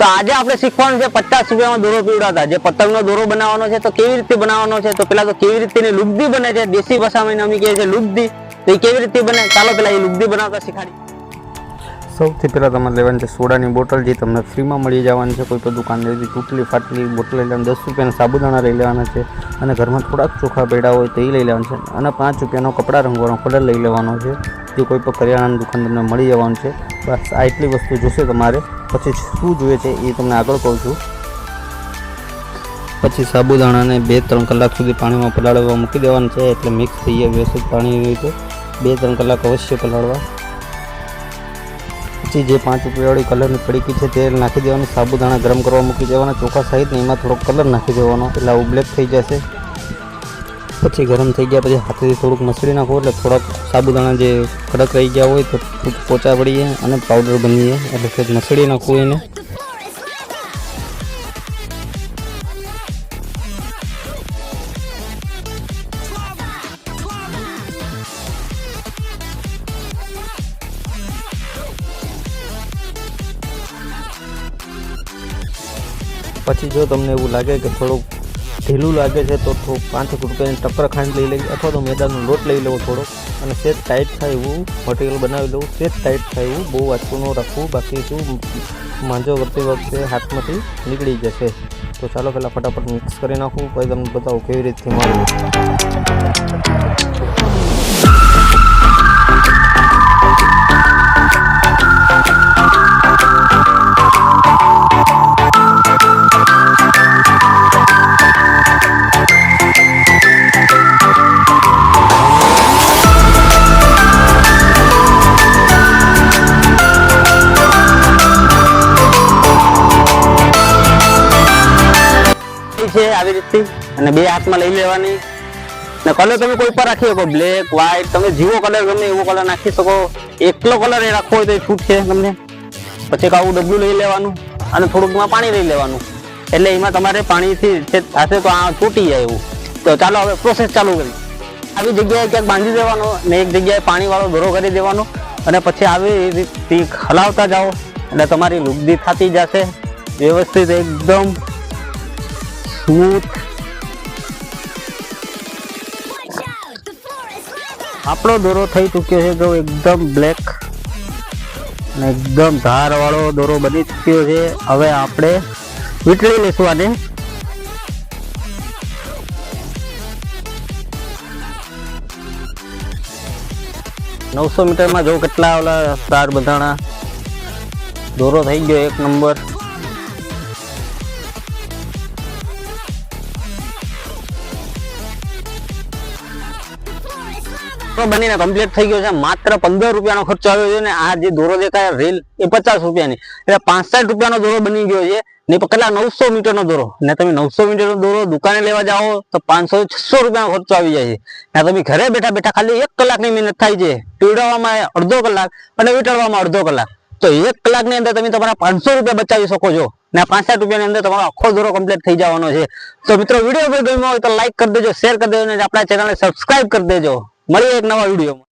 તો આજે આપણે શીખવાનું છે પચાસ રૂપિયામાં દોરો પીવડાવતા. જે પતંગનો દોરો બનાવવાનો છે તો કેવી રીતે બનાવવાનો છે? તો પેલા તો કેવી રીતે લુગદી બને છે? દેશી ભાષામાં અમે કહીએ છીએ લુબ્ધી તો એ કેવી રીતે બને? ચાલો પેલા એ લુબ્ધી બનાવતા શીખાડી સૌથી પહેલાં તમારે લેવાની છે સોડાની બોટલ, જે તમને ફ્રીમાં મળી જવાની છે. કોઈ પણ લેવી તૂટલી ફાટલી, બોટલ લઈ લેવાની, દસ રૂપિયાના સાબુદાણા લઈ લેવાના છે. અને ઘરમાં થોડાક ચોખા પેડા હોય તો એ લઈ લેવાનું છે. અને પાંચ રૂપિયાનો કપડાં રંગવાનો કલર લઈ લેવાનો છે. જે કોઈ પણ કરિયાણાની દુકાન તમને મળી જવાનું છે. બસ, આ એટલી વસ્તુ જોશે તમારે. પછી શું જોઈએ છે એ તમને આગળ કહું છું. પછી સાબુદાણાને બે ત્રણ કલાક સુધી પાણીમાં પલાળવા મૂકી દેવાનું છે, એટલે મિક્સ થઈ જાય વ્યવસ્થિત પાણી રીતે બે ત્રણ કલાક અવશ્ય પલાળવા. પછી જે પાંચ રૂપિયાવાળી કલરની પડીકી છે તે નાખી દેવાની, સાબુદાણા ગરમ કરવા મૂકી દેવાના, ચોખા સહિતને એમાં થોડોક કલર નાખી દેવાનો, એટલે બ્લેક થઈ જશે. પછી ગરમ થઈ ગયા, પછી હાથેથી થોડુંક મસળી નાખો એટલે થોડાક સાબુદાણા જે કડક રહી ગયા હોય તો પોચા પડી જાય અને પાવડર બની જાય એટલે સહેજ મસળી નાખવું એને. પછી જો તમને એવું લાગે કે થોડુંક ઢીલું લાગે છે તો પાંચ રૂપિયાની ટક્કર ખાંડ લઈ લેવી અથવા તો મેદાનો લોટ લઈ લેવો થોડો અને સેજ ટાઈટ થાય એવું મટીરિયલ બનાવી લેવું. સેજ ટાઈટ થાય એવું બહુ વાંચવું ન રાખવું. બાકી શું માંજો કરતી વખતે હાથમાંથી નીકળી જશે. તો ચાલો પહેલાં ફટાફટ મિક્સ કરી નાખું. પછી તમને બતાવું કેવી રીતથી છે આવી રીતથી અને બે હાથમાં લઈ લેવાની. ને કલર તમે કોઈ પણ રાખી શકો. બ્લેક વ્હાઈટ તમે જીવો કલર ગમે એવો કલર નાખી શકો. એકલો કલર એ રાખવો હોય તો એ છૂટ છે તમને. પછી કાવું ડબલું લઈ લેવાનું અને થોડુંકમાં પાણી લઈ લેવાનું. એટલે એમાં તમારે પાણીથી થશે તો આ તૂટી જાય એવું. તો ચાલો હવે પ્રોસેસ ચાલુ કરી આવી જગ્યાએ ક્યાંક બાંધી દેવાનો ને એક જગ્યાએ પાણીવાળો દોરો કરી દેવાનો. અને પછી આવી રીતથી હલાવતા જાઓ. એટલે તમારી લુગદી થતી જશે. વ્યવસ્થિત એકદમ સ્મૂથ આપણો દોરો થઈ ચૂક્યો છે જો એકદમ બ્લેક અને એકદમ ધારવાળો દોરો બની ચૂક્યો છે. હવે આપણે વીટળી લઈશું આને. નવસો મીટરમાં જો કેટલા ઓલા સ્ટાર બધાણા દોરો થઈ ગયો એક નંબર. તો બનીને કમ્પ્લીટ થઈ ગયો છે. માત્ર પંદર રૂપિયાનો ખર્ચો આવ્યો છે ને આ જે દોરો દેખાય રેલ, એ પચાસ રૂપિયાની. એટલે પાંસઠ રૂપિયાનો દોરો બની ગયો છે. ને કેટલા? નવસો મીટરનો દોરો. ને તમે નવસો મીટરનો દોરો દુકાને લેવા જાઓ, તો પાંચસો છસો રૂપિયાનો ખર્ચો આવી જાય છે. ને તમે ઘરે બેઠા બેઠા ખાલી એક કલાકની મહેનત થાય છે. પીવડાવવામાં અડધો કલાક અને વીંટળવામાં અડધો કલાક. તો એક કલાકની અંદર તમે તમારા પાંચસો રૂપિયા બચાવી શકો છો. ને પાંસઠ રૂપિયાની અંદર તમારો આખો દોરો કમ્પ્લીટ થઈ જવાનો છે. તો મિત્રો, વીડિયો ગમ્યો હોય તો લાઈક કરી દેજો શેર કરી દેજો અને આપણા ચેનલને સબસ્ક્રાઈબ કરી દેજો. મળીએ એક નવા વિડીયોમાં.